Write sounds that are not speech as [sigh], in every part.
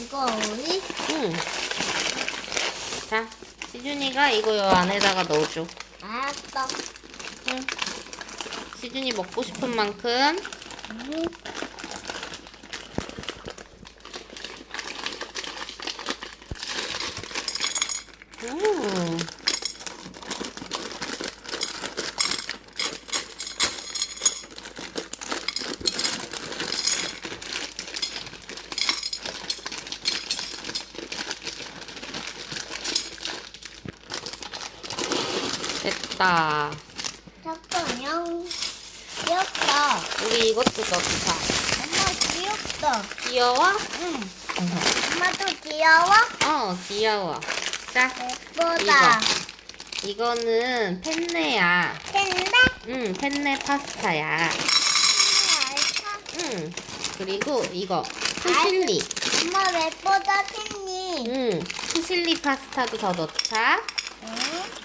이거 우리 응. 자, 시준이가 이거 요 안에다가 넣어줘. 알았어. 응. 시준이 먹고 싶은 만큼. 음. 음. 됐다. 잠깐요. 귀엽다. 우리 이것도 넣자. 엄마 귀엽다. 귀여워? 응. 엄마도 귀여워? 어, 귀여워. 자, 예쁘다. 이거는 펜네야. 캔데? 응, 펜네 파스타야. 응. 그리고 이거 푸실리. 엄마 예쁘다 캔니. 응. 푸실리 파스타도 더 넣자. 응?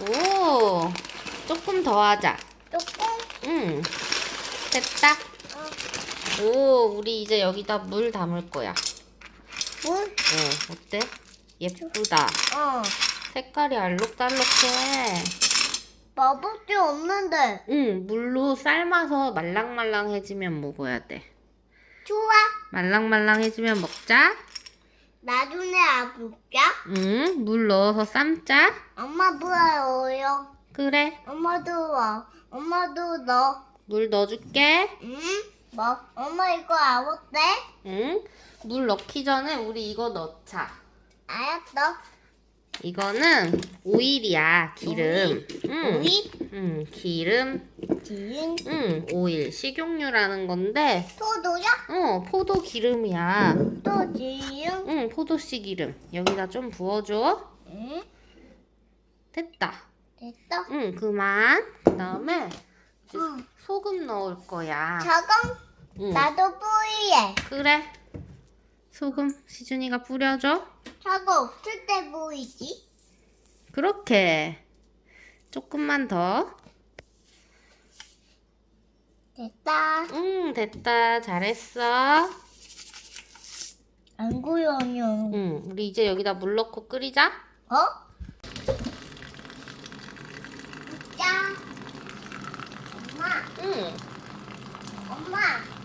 오. 조금 더 하자. 조금? 응. 됐다. 어. 오, 우리 이제 여기다 물 담을 거야. 물? 어, 어때? 예쁘다. 어. 색깔이 알록달록해. 먹을 게 없는데. 응, 물로 삶아서 말랑말랑해지면 먹어야 돼. 좋아. 말랑말랑해지면 먹자. 나중에 아볼까? 응, 물 넣어서 삶자. 엄마 부어요. 그래. 엄마도 와. 엄마도 넣어. 물 넣어줄게. 응? 뭐? 엄마 이거 알았대? 응. 물 넣기 전에 우리 이거 넣자. 알았어. 이거는 오일이야, 기름. 응. 우리 응, 기름. 지은 응, 오일. 식용유라는 건데, 포도야? 어, 포도 기름이야. 또 지은 응, 포도씨 기름. 여기다 좀 부어줘. 응? 됐다. 됐어. 응, 그만. 그 다음에 응. 소금 넣을 거야. 저건 응. 나도 뿌리해. 그래. 소금 시준이가 뿌려줘. 저거 없을 때 보이지? 그렇게. 조금만 더. 됐다. 응, 됐다. 잘했어. 안 고여요. 응, 우리 이제 여기다 물 넣고 끓이자. 어? 짠. 엄마, 응, 엄마,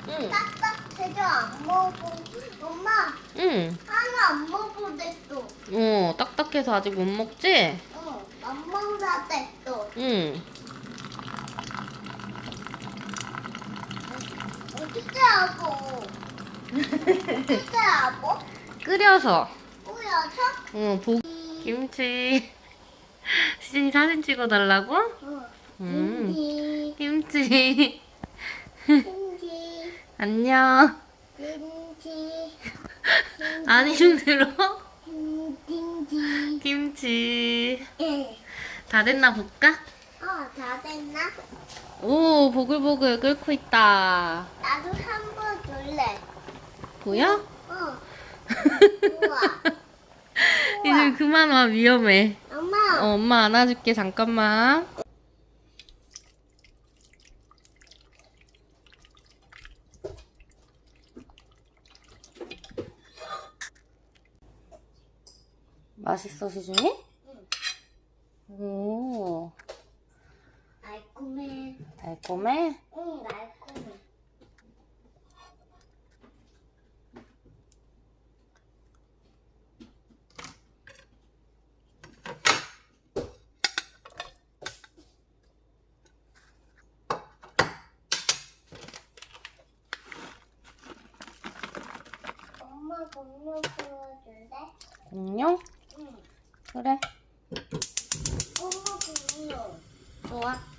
응, 딱딱해서 안 먹어. 엄마, 응. 하나 안 먹어댔어. 어, 딱딱해서 아직 못 먹지? 어, 안 먹어야 됐어. 응. 어떻게 하고? 어떻게 하고? [laughs] 끓여서. 뿌려서? 어, 보 김치. 시준이 사진 찍어달라고? 어. 음. 김치, 김치. 김치, [laughs] 안녕. 김치, 안 힘들어? 김치. 김치. 예. 다 됐나 볼까? 어, 다 됐나? 오, 보글보글 끓고 있다. 나도 한번 줄래. 보여? 어. [laughs] 우와. 이제 그만 와, 위험해. 엄마, 어, 엄마 안아줄게, 잠깐만. 맛있어, 시준이? 오, 달콤해. 달콤해? 응, 달콤해. 엄마 공룡 보여줄래? 공룡? 응. 그래, 엄마 공룡. 좋아.